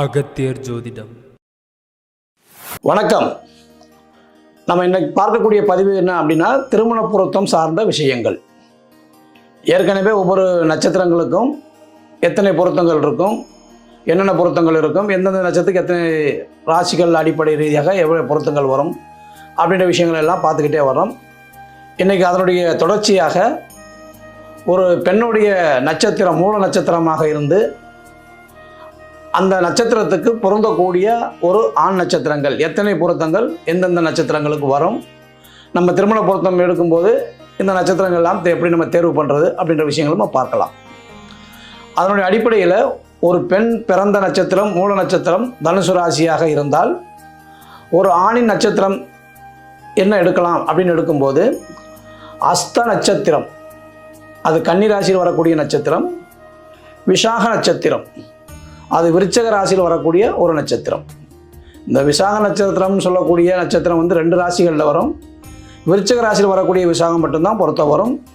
அகத்தியர் ஜோதிடம். வணக்கம். நம்ம இன்னைக்கு பார்க்கக்கூடிய பதிவு என்ன அப்படின்னா திருமண பொருத்தம் சார்ந்த விஷயங்கள். ஏற்கனவே ஒவ்வொரு நட்சத்திரங்களுக்கும் எத்தனை பொருத்தங்கள் இருக்கும் என்னென்ன பொருத்தங்கள் இருக்கும் எந்தெந்த நட்சத்திரத்துக்கு எத்தனை ராசிகள் அடிப்படை ரீதியாக எவ்வளோ பொருத்தங்கள் வரும் அப்படின்ற விஷயங்கள் எல்லாம் பார்த்துக்கிட்டே வரோம் இன்றைக்கி அதனுடைய தொடர்ச்சியாக ஒரு பெண்ணுடைய நட்சத்திரம் மூல நட்சத்திரமாக இருந்து அந்த நட்சத்திரத்துக்கு பொருந்தக்கூடிய ஒரு ஆண் நட்சத்திரங்கள். எத்தனை பொருத்தங்கள்? எந்தெந்த நட்சத்திரங்களுக்கு வரும்? நம்ம திருமண பொருத்தம் எடுக்கும்போது இந்த நட்சத்திரங்கள் எல்லாம் எப்படி நம்ம தேர்வு பண்ணுறது அப்படின்ற விஷயங்களும் நம்ம பார்க்கலாம். அதனுடைய அடிப்படையில் ஒரு பெண் பிறந்த நட்சத்திரம் மூல நட்சத்திரம் தனுசு ராசியாக இருந்தால் ஒரு ஆணின் நட்சத்திரம் என்ன எடுக்கலாம் அப்படின்னு எடுக்கும்போது அஸ்த நட்சத்திரம் அது கன்னி ராசியில் வரக்கூடிய நட்சத்திரம் விஷாக நட்சத்திரம் அது விருச்சக ராசியில் வரக்கூடிய ஒரு நட்சத்திரம். இந்த விசாக நட்சத்திரம் சொல்லக்கூடிய நட்சத்திரம் வந்து ரெண்டு ராசிகளில் வரும். விருச்சக ராசியில் வரக்கூடிய விசாகம் மட்டும்தான் பொருத்தம் வரும்.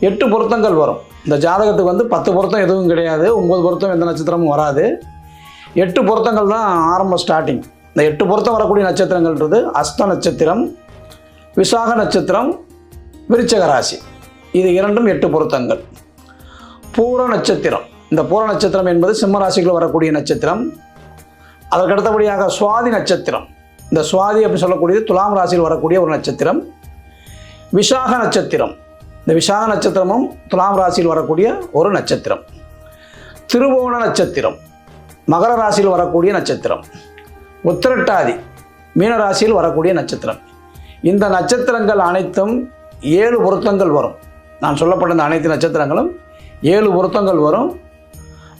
எட்டு பொருத்தங்கள் வரும். இந்த ஜாதகத்துக்கு வந்து பத்து பொருத்தம் எதுவும் கிடையாது. ஒம்பது பொருத்தம் எந்த நட்சத்திரமும் வராது. எட்டு பொருத்தங்கள் தான் ஆரம்ப ஸ்டார்டிங் இந்த எட்டு பொருத்தம் வரக்கூடிய நட்சத்திரங்கள்ன்றது அஸ்த நட்சத்திரம் விசாக நட்சத்திரம் விருச்சக ராசி. இது இரண்டும் எட்டு பொருத்தங்கள். பூர நட்சத்திரம். இந்த பூர நட்சத்திரம் என்பது சிம்ம ராசிக்குள்ள வரக்கூடிய நட்சத்திரம். அதற்கு அடுத்தபடியாக சுவாதி நட்சத்திரம். இந்த சுவாதி அப்படி சொல்லக்கூடியது துலாம் ராசியில் வரக்கூடிய ஒரு நட்சத்திரம். விஷாக நட்சத்திரம். இந்த விஷாக நட்சத்திரமும் துலாம் ராசியில் வரக்கூடிய ஒரு நட்சத்திரம். திருவோண நட்சத்திரம். மகர ராசியில் வரக்கூடிய நட்சத்திரம். உத்திரட்டாதி. மீன ராசியில் வரக்கூடிய நட்சத்திரம். இந்த நட்சத்திரங்கள் அனைத்தும் ஏழு பொருத்தங்கள் வரும். நான் சொல்லப்பட்ட இந்த அனைத்து நட்சத்திரங்களும் ஏழு பொருத்தங்கள் வரும்.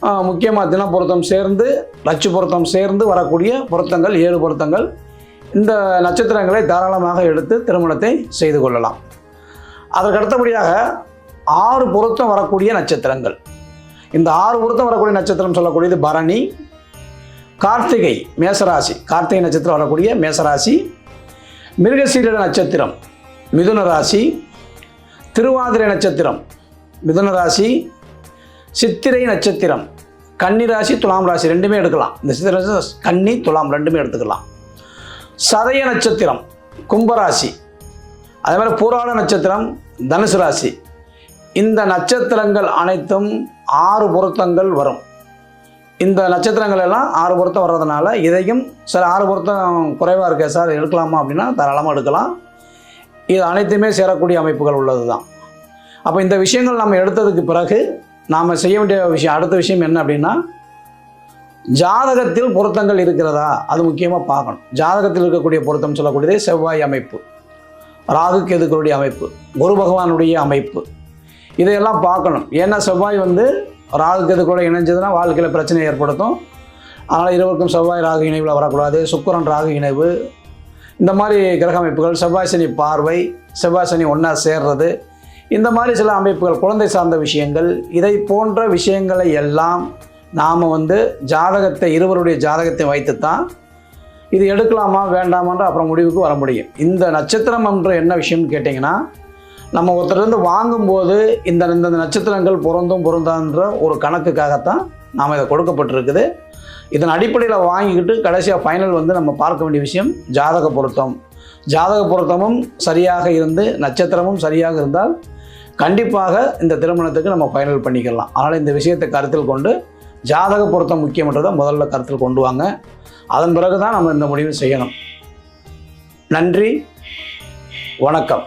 முக்கியமாக தினப்பொருத்தம் சேர்ந்து லட்சு பொருத்தம் சேர்ந்து வரக்கூடிய பொருத்தங்கள் ஏழு பொருத்தங்கள். இந்த நட்சத்திரங்களை தாராளமாக எடுத்து திருமணத்தை செய்து கொள்ளலாம். அதற்கு அடுத்தபடியாக ஆறு பொருத்தம் வரக்கூடிய நட்சத்திரங்கள். இந்த ஆறு பொருத்தம் வரக்கூடிய நட்சத்திரம் சொல்லக்கூடியது பரணி கார்த்திகை மேசராசி. கார்த்திகை நட்சத்திரம் வரக்கூடிய மேசராசி. மிருகசீரட நட்சத்திரம் மிதுன ராசி. திருவாதிரை நட்சத்திரம் மிதுன ராசி. சித்திரை நட்சத்திரம் கன்னி ராசி துலாம் ராசி ரெண்டுமே எடுக்கலாம். இந்த கன்னி துலாம் ரெண்டுமே எடுத்துக்கலாம். சதய நட்சத்திரம் கும்பராசி அதே மாதிரி பூராட நட்சத்திரம் தனுசு ராசி. இந்த நட்சத்திரங்கள் அனைத்தும் ஆறு பொருத்தங்கள் வரும். இந்த நட்சத்திரங்கள் எல்லாம் ஆறு பொருத்தம் வர்றதுனால இதையும் சார் ஆறு பொருத்தம் குறைவாக இருக்கே சார் எடுக்கலாமா அப்படின்னா தாராளமாக எடுக்கலாம். இது அனைத்துமே சேரக்கூடிய அமைப்புகள் உள்ளது தான் அப்போ இந்த விஷயங்கள் நம்ம எடுத்ததுக்கு பிறகு நாம் செய்ய வேண்டிய விஷயம் அடுத்த விஷயம் என்ன அப்படின்னா ஜாதகத்தில் பொருத்தங்கள் இருக்கிறதா? அது முக்கியமாக பார்க்கணும். ஜாதகத்தில் இருக்கக்கூடிய பொருத்தம் சொல்லக்கூடியது செவ்வாய் அமைப்பு ராகு கேதுக்களுடைய அமைப்பு குரு பகவானுடைய அமைப்பு. இதையெல்லாம் பார்க்கணும். ஏன்னா செவ்வாய் வந்து ராகு கேதுக்களோட இணைஞ்சதுன்னா வாழ்க்கையில் பிரச்சனை ஏற்படுத்தும். அதனால் இருவருக்கும் செவ்வாய் ராகு இணைவில் வரக்கூடாது. சுக்கரன் ராகு இணைவு. இந்த மாதிரி கிரக அமைப்புகள் செவ்வாய் சனி பார்வை செவ்வாய் சனி ஒன்றா சேர்றது. இந்த மாதிரி சில அமைப்புகள் குழந்தை சார்ந்த விஷயங்கள் இதை போன்ற விஷயங்களை எல்லாம் நாம் வந்து ஜாதகத்தை இருவருடைய ஜாதகத்தை வைத்துத்தான் இது எடுக்கலாமா வேண்டாமான்ற அப்புறம் முடிவுக்கு வர முடியும். இந்த நட்சத்திரம் என்ற என்ன விஷயம்னு கேட்டிங்கன்னா நம்ம ஒருத்தர்லேருந்து வாங்கும்போது இந்த இந்த நட்சத்திரங்கள் பொருந்தும் பொருந்தான்ற ஒரு கணக்குக்காகத்தான் நாம் இதை கொடுக்கப்பட்டிருக்குது. இதன் அடிப்படையில் வாங்கிக்கிட்டு கடைசியாக ஃபைனல் வந்து நம்ம பார்க்க வேண்டிய விஷயம் ஜாதக பொருத்தம். ஜாதக பொருத்தமும் சரியாக இருந்து நட்சத்திரமும் சரியாக இருந்தால் கண்டிப்பாக இந்த திருமணத்துக்கு நம்ம ஃபைனல் பண்ணிக்கலாம். அதனால் இந்த விஷயத்தை கருத்தில் கொண்டு ஜாதக பொருத்தம் முக்கியமன்றதை முதல்ல கருத்தில் கொண்டு வாங்க. அதன் பிறகு தான் நம்ம இந்த முடிவு செய்யணும். நன்றி வணக்கம்.